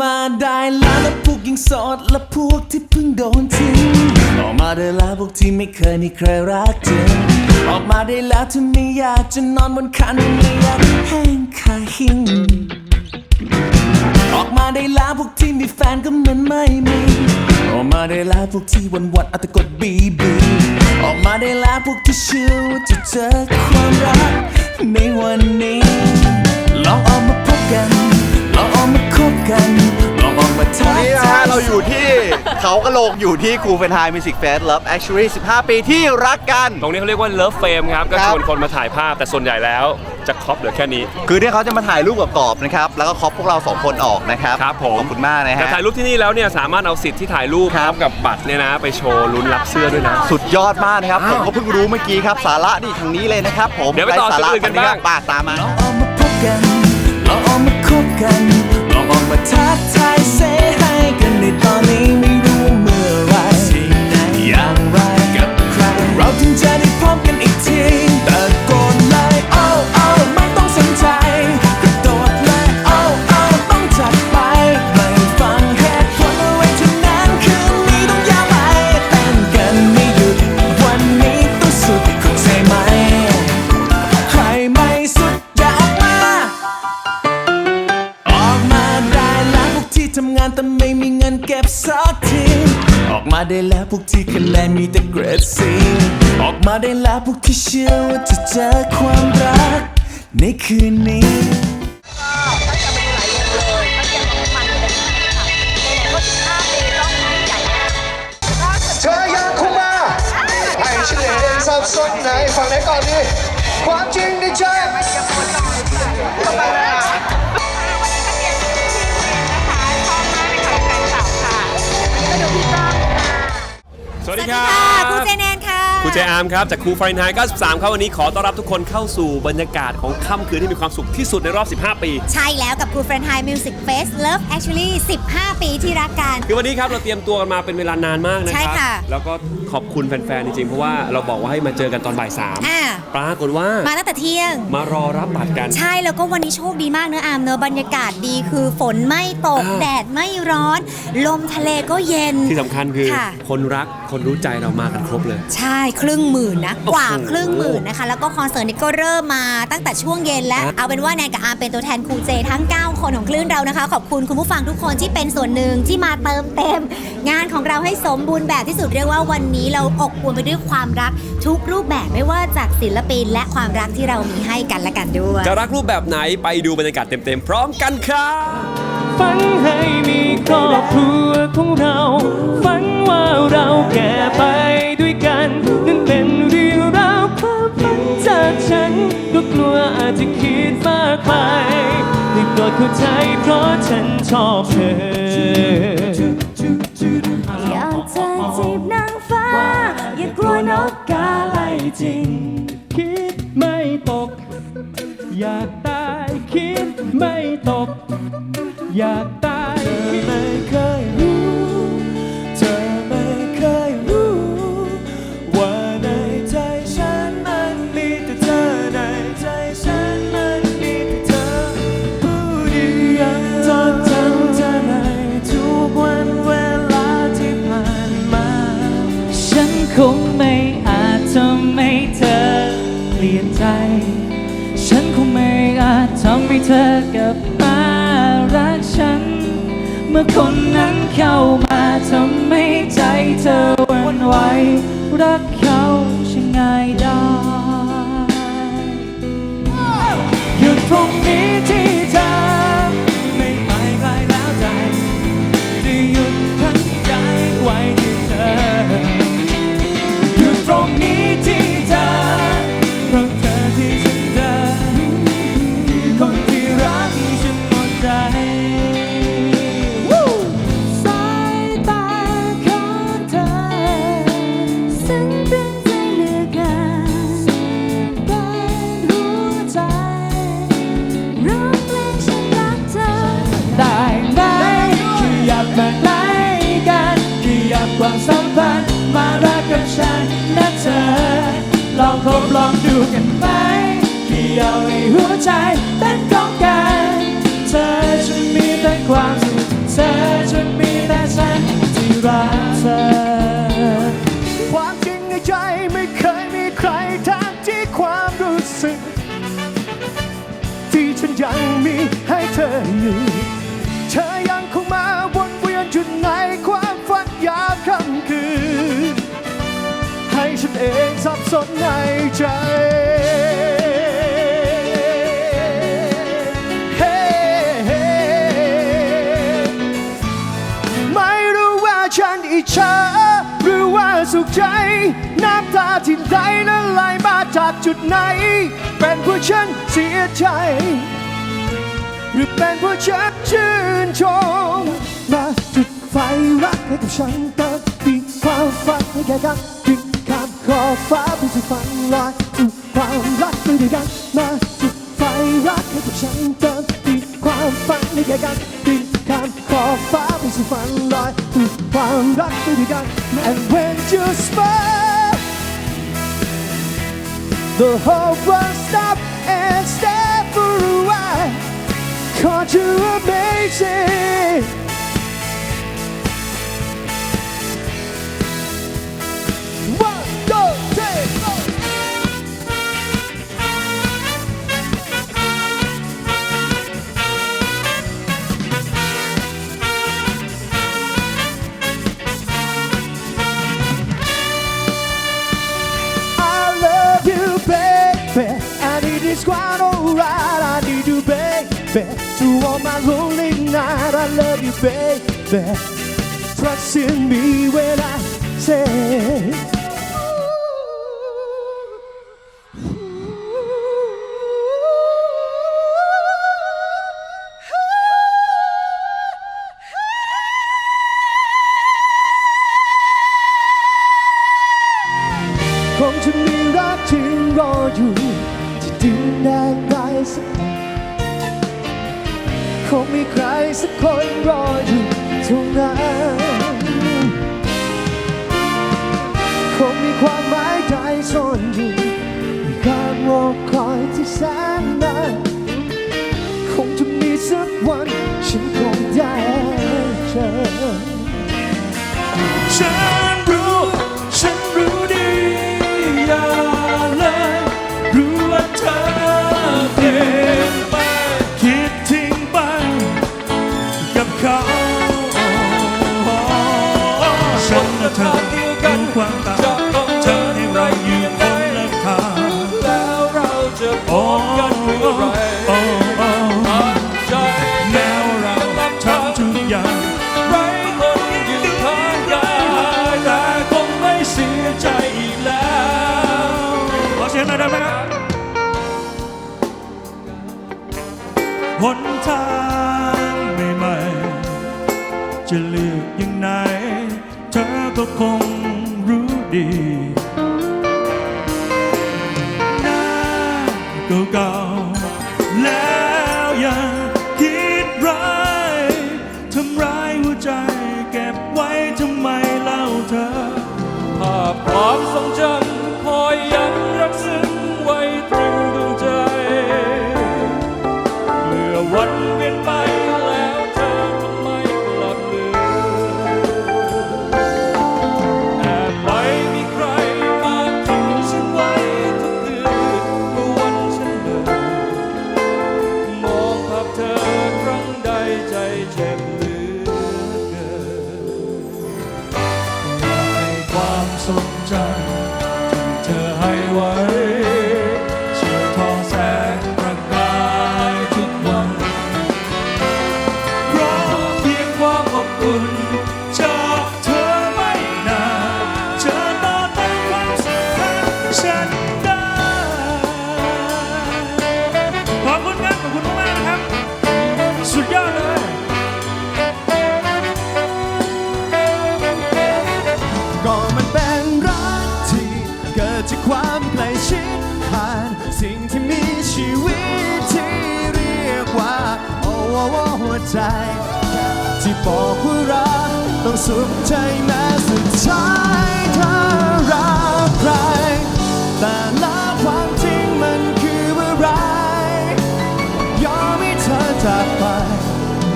มาได้แล้วและพวกยังโสดและพวกที่เพิ่งโดนทิ้งออกมาได้แล้วพวกที่ไม่เคยมีใครรักจริงออกมาได้แล้วที่ไม่อยากจะนอนบนคันไม่อยากแห้งขาหิ้งออกมาได้แล้วพวกที่มีแฟนก็เหมือนไม่มีออกมาได้แล้วพวกที่วันวันอาแต่กดบีบีออกมาได้แล้วพวกที่เชื่อว่าจะเจอความรักในวันนี้ลองออกมาพบกัน มาคบกันลองออกมาทักนี่นะทาฮะยเราอยู่ที่ เขากระโหลกอยู่ที่ครูเฟนไฮมิวสิกเฟส Love Actually 15 ปีที่รักกัน ตรงนี้เขาเรียกว่าเลิฟเฟรมครับ ก็ครัชบ วนคนมาถ่ายภาพแต่ส่วนใหญ่แล้วจะครอปเหลือแค่นี้คือเนี่ยเขาจะมาถ่ายรูปกับกรอบนะครับ แล้วก็ครอบพวกเราสองคนออกนะครับครับผมขอบคุณมากนะแต่ฮะ ถ่ายรูปที่นี่แล้วเนี่ยสามารถเอาสิทธิ์ที่ถ่ายรูปครับ กับบัตรเนี่ยนะ ไปโชว์ลุ้นรับเสื้อด้วยนะ สุดยอดมากนะครับผอ้าวมก็เพิ่งรู้เมื่อกี้ครับ สาระนี่ทางนี้เลยนะครับ ผมเดี๋ยวไปต่อรสาระจุดอื่นกันบ้างปากตามมา ลองออกมาพบกันลองออกมาคบกัน ลอ มาได้แล้วพวกที่คะแนนมีแต่เกรดซีออกมาได้แล้วพวกที่เชื่อว่าจะเจอความรัก ในคืนนี้ เธออยากเข้ามาให้ฉันเห็นสับสนในฝั่งไหนก่อนดี ความจริงในใจ สวัสสดีวัสคดีรัค่ะบครูเจแนนค่ะ ครูเจอาร์มครับ จากครูฟรนไฮ93 ครับวันนี้ขอต้อนรับทุกคนเข้าสู่บรรยากาศของค่ำคืนที่มีความสุขที่สุดในรอบ 15 ปี ใช่แล้วกับครูเฟรนไฮมิวสิกเฟส Love Actually 15 ปีที่รักกัน คือวันนี้ครับเราเตรียมตัวกันมาเป็นเวลานานมากนะคใช่รัค่ะแล้วก็ขอบคุณแฟนๆ จริงๆ เพราะว่าเราบอกว่าให้มาเจอกันตอนบ่ายสามอ่า ปรากฏว่ามาตั้งแต่เที่ยง มารอรับบัตรกัน ใช่แล้วก็วันนี้โชคดีมากเนอะอามเนอะบรรยากาศดีคือฝนไม่ตก อ่า แดดไม่ร้อน ลมทะเลก็เย็น ที่สำคัญคือค่ะ คนรัก คนรู้ใจเรามากันครบเลย ใช่ครึ่งหมื่นนะกว่าโอ้โหครึ่งหมื่นนะคะ แล้วก็คอนเสิร์ตนี้ก็เริ่มมาตั้งแต่ช่วงเย็นแล้ว ครับ เอาเป็นว่าแนนกับอาร์มเป็นตัวแทนครูเจทั้ง 9 คนของคลื่นเรานะคะ ขอบคุณคุณผู้ฟังทุกคนที่เป็นส่วนหนึ่งที่มาเติมเต็ม งานของเราให้สมบูรณ์แบบที่สุดเรียกว่าวันนี้เราอบอวลไปด้วยความรักทุกรูปแบบไม่ว่าจากศิลปินและความรักที่เรามีให้กันและกันด้วย จะรักรูปแบบไหนไปดูบรรยากาศเต็มๆ พร้อมกันครับ ฝันให้มีครอบครัวของเรา ฝันว่าเราแก่ไปด้วยกันนั่นเป็นเรื่องราวความฝันจากฉันก็กลัวอาจจะคิดมากไปได้โปรดเข้าใจเพราะฉันชอบเธอ อยากจะจีบนางฟ้า อย่ากลัวนกกาไล่จริง คิดไม่ตก อยากตายคิดไม่ตก อยากตายไม่เคย ออยู่ เธอยังคงมาวนเวียนอยู่ในความฝันยามค่ำคืน ให้ฉันเองสับสนในใจไม่รู้ว่าฉันอิจฉาหรือว่าสุขใจ น้ำตาที่ไหลนั้นไหลมาจากจุดไหน เป็นเพราะฉันเสียใจ หรือเป็นเพราะฉันชื่นชมมาจุดไฟรักให้กับฉันเติมปีความฝันให้แก่กันดึงข้ามขอบฟ้าไปสู่ฝันลอยจุดความรักไปด้วยกันมาจุดไฟรักให้กับฉันเติมปีความฝันให้แก่กันดึงข้ามขอบฟ้าไปสู่ฝันลอยจุดความรักไปด้วยกัน and when you smile the whole world stop and stare for a while Caught you amazing One, two, three, four. I love you, baby. This quite alright. I need you, baby. To all my lonely night, I love you, baby. Trust in me when I say. "คงจะมีรักที่รอ คงมีใครสักคนรออยู่ตรงนั้นคงมีความหมายใจซ่อนอยู่ในการรอคอยที่แสนนานคงจะมีสักวันฉันคงได้เจอ ฉัน สุขใจแม้สุดท้ายเธอรักใครแต่ล้วความจริงมันคืออะไร ยอมให้เธอจากไป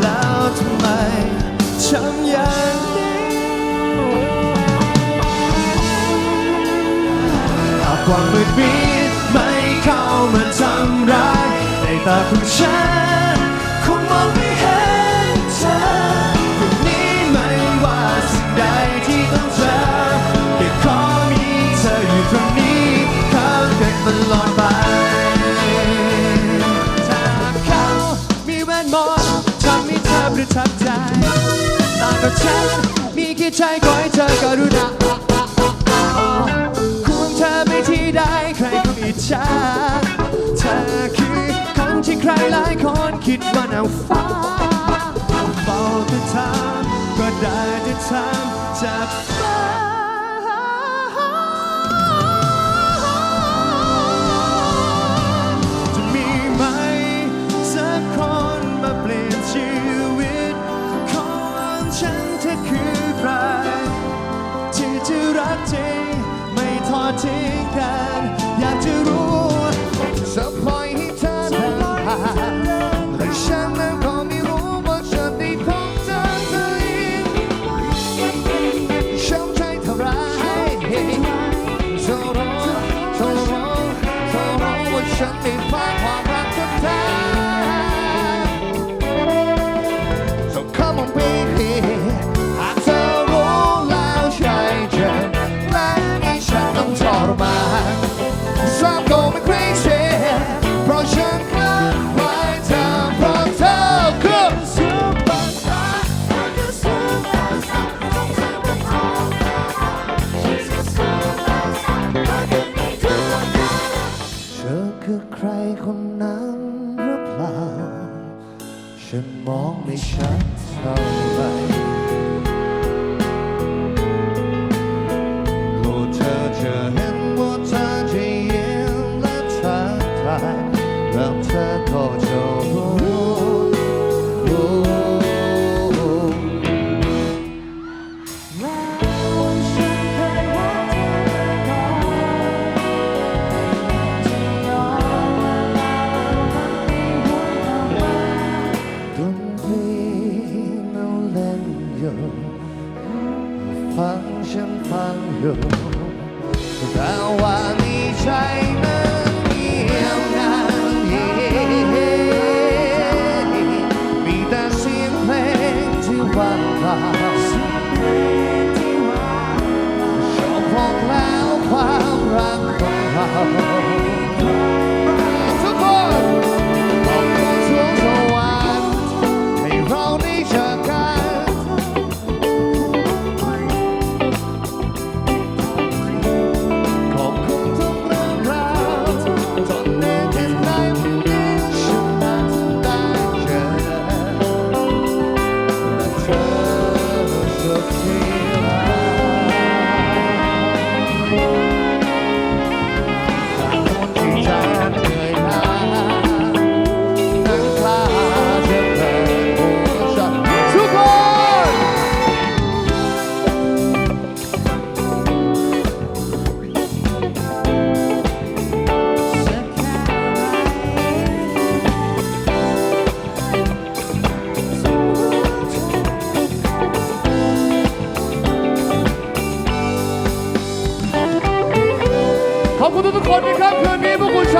แล้วทำไมช้ำอย่างนี้หากความมืดมิดไม่เข้ามาทำร้ายในตาของฉันคงมองไม่ ตรงนี้ข้างกันตลอดไปถ้าเขามีแว่นมนต์ทำให้เธอประทับใจต่างกับฉันมีแค่ใจขอให้เธอกรุณาควงเธอไปที่ใดใครคงอิจฉาเธอคือคนที่ใครหลายคนคิดว่านางฟ้าเฝ้าแต่ถามก็ได้แต่ถามจาก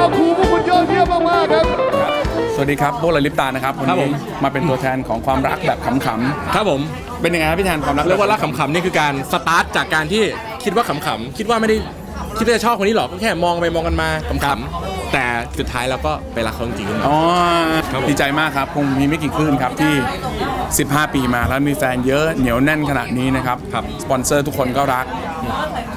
คุณชาวครูพวกคุณยอดเยี่ยมมากๆครับ สวัสดีครับโบเลยลิปตานะครับวันครับผนี้ม มาเป็นตัวแทนของความรักแบบขำๆครับผมเป็นยังไงครับพี่แทนความรักเรียกว่ารักขำๆนี่คือการสตาร์ทจากการที่คิดว่าขำๆคิดว่าไม่ได้คิดว่าจะชอบคนนี้หรอกก็แค่มองไปมองกันมาขำๆแต่สุดท้ายเราก็ไปรักเขาจริงๆขึ้นมา อ๋อครับผม ดีใจมากครับคงมีไม่กี่คลื่นครับที่ 15 ปีมาแล้วมีแฟนเยอะเหนียวแน่นขนาดนี้นะครับครับสปอนเซอร์ทุกคนก็รัก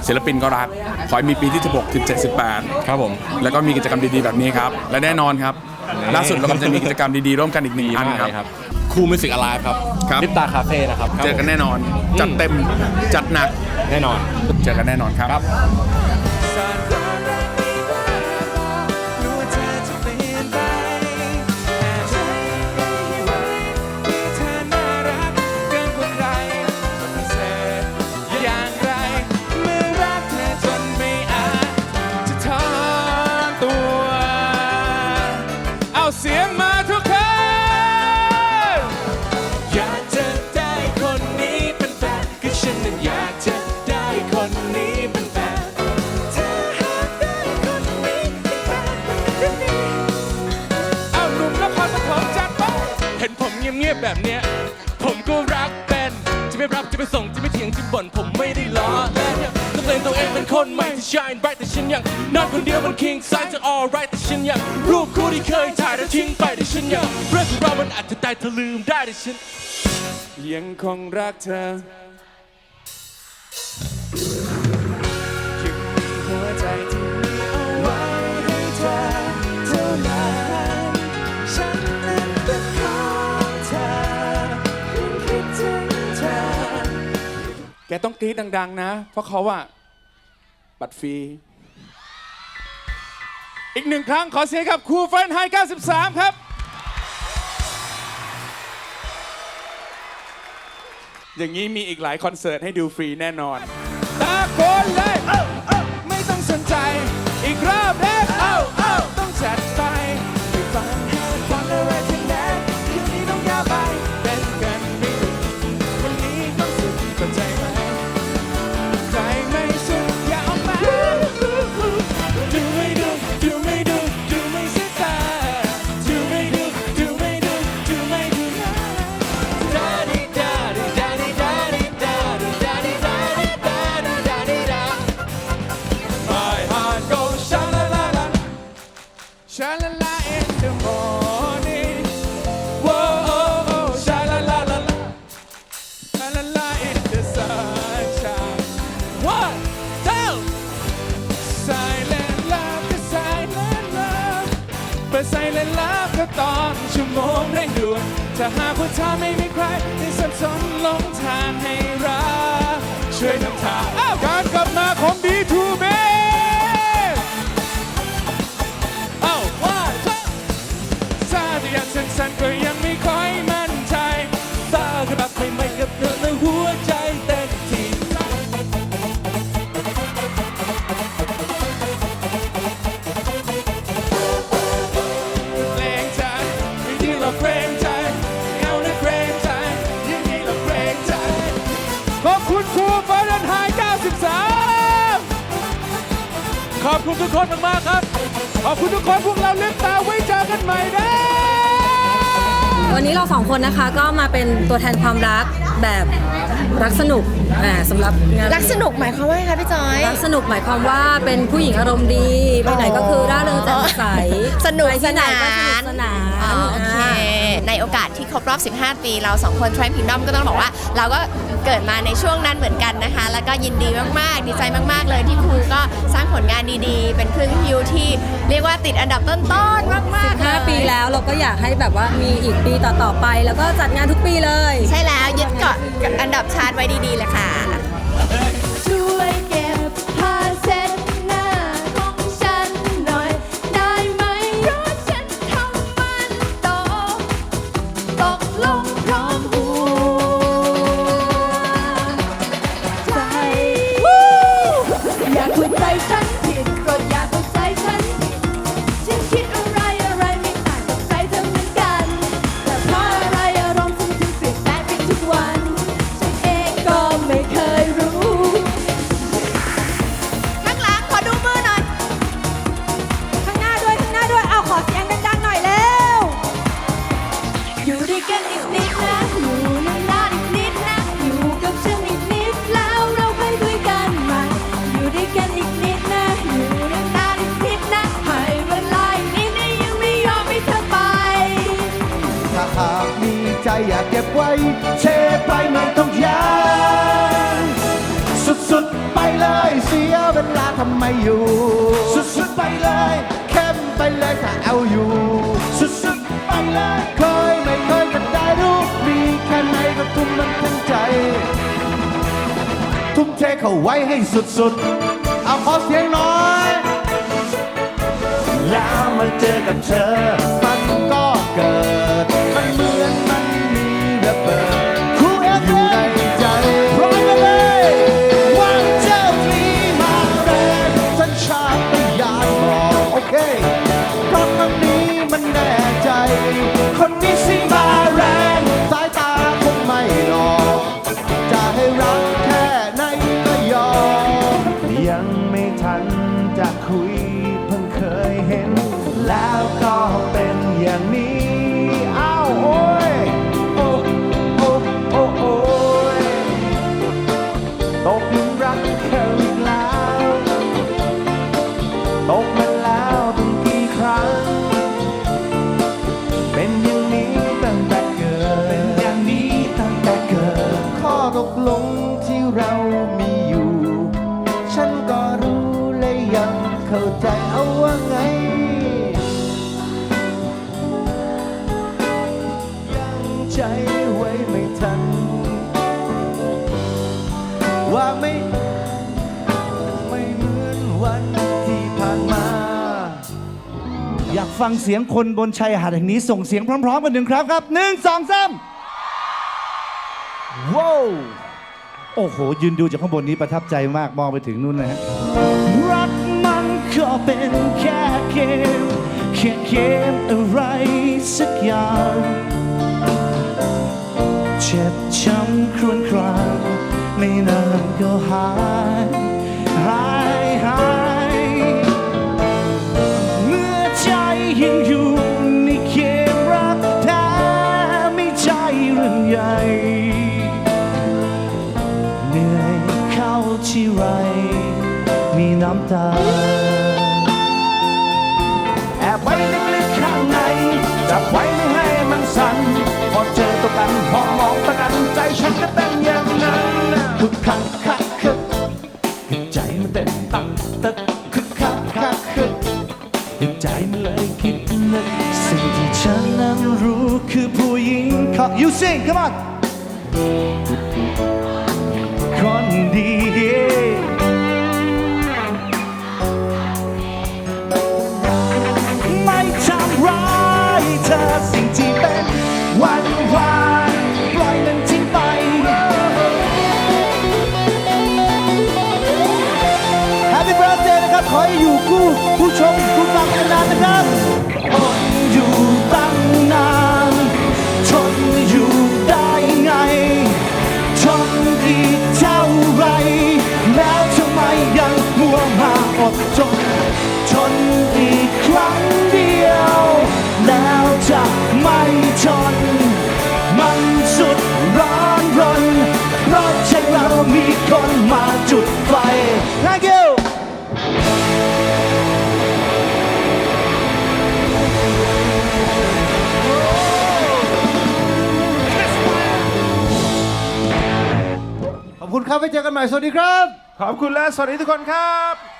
ศิลปินก็รัก ขอให้มีปีที่ 16 17 18 ครับผม แล้วก็มีกิจกรรมดีๆแบบนี้ครับ และแน่นอนครับนี่ล่าสุดเรากำลังจะมีกิจกรรมดีๆ ร่วมกันอีกหนึ่งดีอันมากครัเลบยครับครูมิวสิกอ l i ฟครับครับ ลิปตาคาเฟ่นะครับเจอกันแน่นอน จัดเต็มจัดหนักแน่นอน เจอกันแน่นอนครับ เห็นผมเงียบๆแบบเนี้ยผมก็รักเป็นจะไม่รับจะไม่ส่งจะไม่เถียงจะบ่นผมไม่ได้ล้อเล่นเนี่ยก็เล่นตัวเองเป็นคนใหม่ที่ shine bright แต่ฉันยังนอนคนเดียวบน king size จะ all right แต่ฉันยังรูปคู่ที่เคยถ่ายแล้วทิ้งไปแต่ฉันยังเรื่องของเรามันอาจจะตายเธอลืมได้แต่ฉันยังคงรักเธอ แกต้องกรี๊ดดัง ๆ นะ เพราะเขาอะบัตรฟรี อีกหนึ่งครั้งขอเสียงกับครูเฟรนไฮ93 ครับ อย่างนี้มีอีกหลายคอนเสิร์ตให้ดูฟรีแน่นอน ตาโกนเลยเอ้าเอ้าไม่ต้องสนใจ อีกรอบเอ้า sha la la in the morning Whoa oh oh sha la la la la sha la la in the sunshine One two Silent love ก็ silent love เปิด silent love ก็ตอนชั่วโมงเร่งด่วนถ้าหากว่าเธอไม่มีใครที่สับสนหลงทางให้รักช่วยนำทาง ทุกคนมากๆครับ ขอบคุณทุกคนพวกเราลืมตาไว้เจอกันใหม่นะวันนี้เราสองคนนะคะก็มาเป็นตัวแทนความรักแบบรักสนุกอ่าสำหรับงานรักสนุกหมายความว่าไงคะพี่จอย รักสนุกหมายความว่าเป็นผู้หญิงอารมณ์ดีไปไหนก็คือร่าเริงแจ่มใสสนุกไปที่ไหนก็สนุกสนานสนานอ๋อโอเค ในโอกาสที่ครบรอบ 15 ปี เราสองคนทริมพิงดอมก็ต้องบอกว่า เราก็ เกิดมาในช่วงนั้นเหมือนกันนะคะ แล้วก็ยินดีมากๆ ดีใจมาก ๆ เลยที่ครูก็สร้างผลงานดีๆ เป็นเครื่องฮิวที่เรียกว่าติดอันดับต้นๆมากๆเลย5ปีแล้วเราก็อยากให้แบบว่ามีอีกปีต่อๆไป แล้วก็จัดงานทุกปีเลย ใช่แล้วยึดเกาะกับอันดับชาร์ตไว้ดีๆเลยค่ะ เข้าไว้ให้สุดๆ เอาขอเสียงหน่อย แล้วมาเจอกับเธอ มันก็เกิด มันเหมือนมันมีระเบิดอยู่ในใจพร้อมกันเลยวันเจ้านี้มาแรงสัญชาตญาณบอกโอเคเพราะครั้งนี้มันแน่ใจ คนนี้สิมา เป็ เสียงคนบนชายหาดแห่งนี้ส่งเสียงพร้อม ๆ กันหนึ่งครับครับหนึ่งสองสามว้าวโอ้โห ยืนดูจากข้างบนนี้ประทับใจมากมองไปถึงนู่นนะฮะรักมันก็เป็นแค่เกมแค่เกมอะไรสักอย่างเจ็บช้ำครวญครางไม่นานก็หาย ยังอยู่ในเกมรักแท้ไม่ใช่เรื่องใหญ่เหนื่อยเข้าที่ไรมีน้ำตา come on ครับไว้เจอกันใหม่สวัสดีครับ ขอบคุณและสวัสดีทุกคนครับ